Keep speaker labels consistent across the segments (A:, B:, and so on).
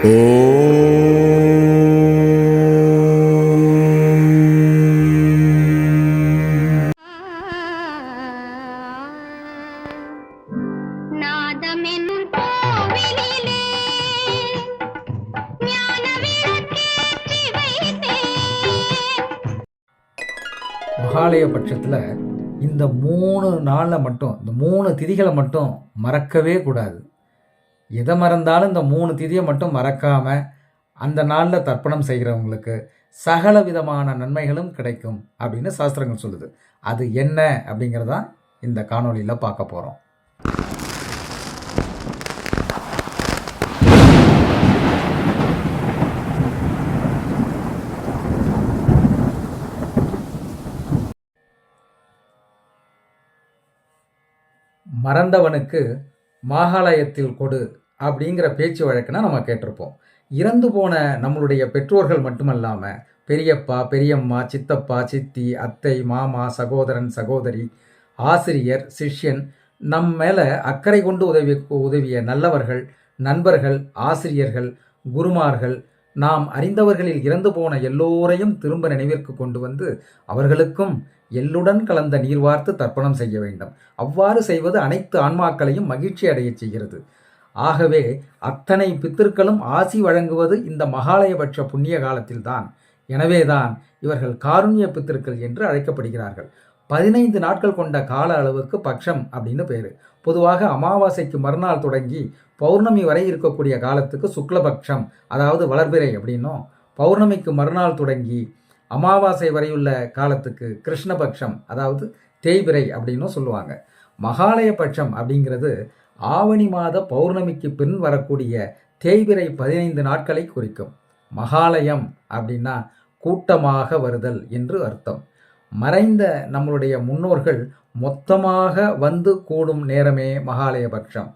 A: மகாலய பட்சத்தில் இந்த மூணு நாளில் மட்டும் இந்த மூணு திதிகளை மட்டும் மறக்கவே கூடாது. எதை மறந்தாலும் இந்த மூணு திதியை மட்டும் மறக்காமல் அந்த நாளில் தர்ப்பணம் செய்கிறவங்களுக்கு சகல விதமான நன்மைகளும் கிடைக்கும் அப்படின்னு சாஸ்திரங்கள் சொல்லுது. அது என்ன அப்படிங்கிறதான் இந்த காணொலியில் பார்க்க போகிறோம் மறந்தவனுக்கு மாகாலயத்தில் கொடு. அப்படிங்கிற பேச்சு வழக்குனா நம்ம கேட்டிருப்போம். இறந்து போன நம்மளுடைய பெற்றோர்கள் மட்டுமல்லாமல் பெரியப்பா பெரியம்மா சித்தப்பா சித்தி அத்தை மாமா சகோதரன் சகோதரி ஆசிரியர் சிஷ்யன் நம் மேலே அக்கறை கொண்டு உதவி உதவிய நல்லவர்கள் நண்பர்கள் ஆசிரியர்கள் குருமார்கள் நாம் அறிந்தவர்களில் இறந்து போன எல்லோரையும் திரும்ப நினைவிற்கு கொண்டு வந்து அவர்களுக்கும் எள்ளுடன் கலந்த நீர் வார்த்து தர்ப்பணம் செய்ய வேண்டும். அவ்வாறு செய்வது அனைத்து ஆன்மாக்களையும் மகிழ்ச்சி அடையச் செய்கிறது. ஆகவே அத்தனை பித்திருக்களும் ஆசி வழங்குவது இந்த மகாலயபட்ச புண்ணிய காலத்தில்தான். எனவேதான் இவர்கள் காருண்ய பித்திருக்கள் என்று அழைக்கப்படுகிறார்கள். பதினைந்து நாட்கள் கொண்ட கால அளவுக்கு பட்சம் அப்படின்னு பேர். பொதுவாக அமாவாசைக்கு மறுநாள் தொடங்கி பௌர்ணமி வரை இருக்கக்கூடிய காலத்துக்கு சுக்லபக்ஷம் அதாவது வளர்பிறை அப்படின்னும். பௌர்ணமிக்கு மறுநாள் தொடங்கி அமாவாசை வரையுள்ள காலத்துக்கு கிருஷ்ணபக்ஷம் அதாவது தேய்பிறை அப்படின்னும் சொல்லுவாங்க. மகாலய பட்சம் அப்படிங்கிறது ஆவணி மாத பௌர்ணமிக்கு பின் வரக்கூடிய தேய்பிரை பதினைந்து நாட்களை குறிக்கும். மகாலயம் அப்படின்னா கூட்டமாக வருதல் என்று அர்த்தம். மறைந்த நம்மளுடைய முன்னோர்கள் மொத்தமாக வந்து கூடும் நேரமே மகாலய பட்சம்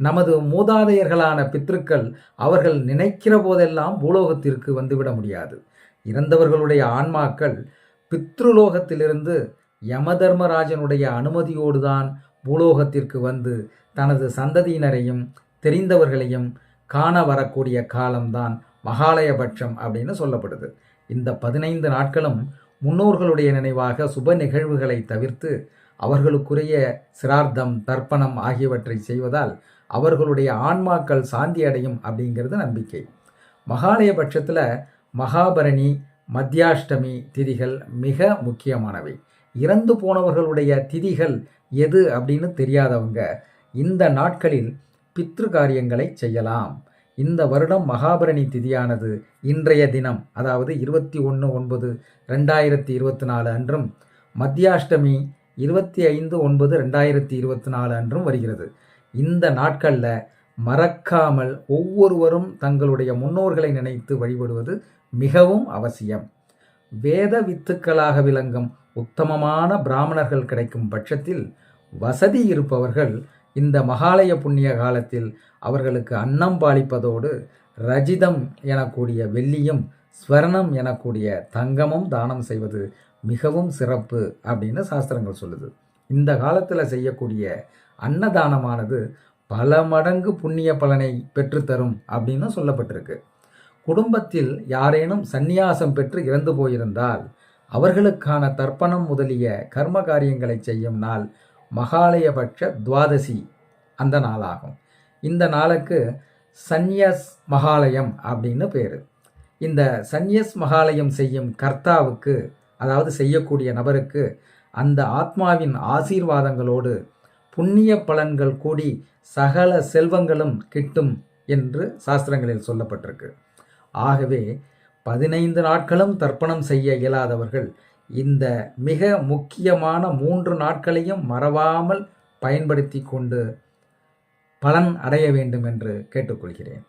A: நமது மூதாதையர்களான பித்ருக்கள் அவர்கள் நினைக்கிற போதெல்லாம் பூலோகத்திற்கு வந்துவிட முடியாது. இறந்தவர்களுடைய ஆன்மாக்கள் பித்ருலோகத்திலிருந்து யமதர்மராஜனுடைய அனுமதியோடு தான் பூலோகத்திற்கு வந்து தனது சந்ததியினரையும் தெரிந்தவர்களையும் காண வரக்கூடிய காலம்தான் மகாலயபட்சம் அப்படின்னு சொல்லப்படுது. இந்த பதினைந்து நாட்களும் முன்னோர்களுடைய நினைவாக சுப நிகழ்வுகளை தவிர்த்து அவர்களுக்குரிய சிரார்த்தம் தர்ப்பணம் ஆகியவற்றை செய்வதால் அவர்களுடைய ஆன்மாக்கள் சாந்தி அடையும் அப்படிங்கிறது நம்பிக்கை. மகாலயபட்சத்தில் மகாபரணி மத்தியாஷ்டமி திதிகள் மிக முக்கியமானவை. இறந்து போனவர்களுடைய திதிகள் எது அப்படின்னு தெரியாதவங்க இந்த நாட்களில் பித்ரு காரியங்களை செய்யலாம். இந்த வருடம் மகாபரணி திதியானது இன்றைய தினம் அதாவது இருபத்தி ஒன்று ஒன்பது ரெண்டாயிரத்தி இருபத்தி நாலு அன்றும் மத்தியாஷ்டமி இருபத்தி ஐந்து ஒன்பது ரெண்டாயிரத்தி இருபத்தி நாலு அன்றும் வருகிறது. இந்த நாட்களில் மறக்காமல் ஒவ்வொருவரும் தங்களுடைய முன்னோர்களை நினைத்து வழிபடுவது மிகவும் அவசியம். வேத வித்துக்களாக விளங்கும் உத்தமமான பிராமணர்கள் கிடைக்கும் பட்சத்தில் வசதி இருப்பவர்கள் இந்த மகாலய புண்ணிய காலத்தில் அவர்களுக்கு அன்னம் பாலிப்பதோடு ரஜிதம் எனக்கூடிய வெள்ளியும் ஸ்வர்ணம் எனக்கூடிய தங்கமும் தானம் செய்வது மிகவும் சிறப்பு அப்படின்னு சாஸ்திரங்கள் சொல்லுது. இந்த காலத்தில் செய்யக்கூடிய அன்னதானமானது பல மடங்கு புண்ணிய பலனை பெற்றுத்தரும் அப்படின்னு சொல்லப்பட்டிருக்கு. குடும்பத்தில் யாரேனும் சந்நியாசம் பெற்று இறந்து போயிருந்தால் அவர்களுக்கான தர்ப்பணம் முதலிய கர்ம காரியங்களை செய்யும் நாள் மகாலயபட்ச துவாதசி அந்த நாளாகும். இந்த நாளுக்கு சந்நியஸ் மகாலயம் அப்படின்னு பேர். இந்த சந்நியஸ் மகாலயம் செய்யும் கர்த்தாவுக்கு அதாவது செய்யக்கூடிய நபருக்கு அந்த ஆத்மாவின் ஆசீர்வாதங்களோடு புண்ணிய பலன்கள் கூடி சகல செல்வங்களும் கிட்டும் என்று சாஸ்திரங்களில் சொல்லப்பட்டிருக்கு. ஆகவே பதினைந்து நாட்களும் தர்ப்பணம் செய்ய இயலாதவர்கள் இந்த மிக முக்கியமான மூன்று நாட்களையும் மறவாமல் பயன்படுத்தி கொண்டு பலன் அடைய வேண்டும் என்று கேட்டுக்கொள்கிறேன்.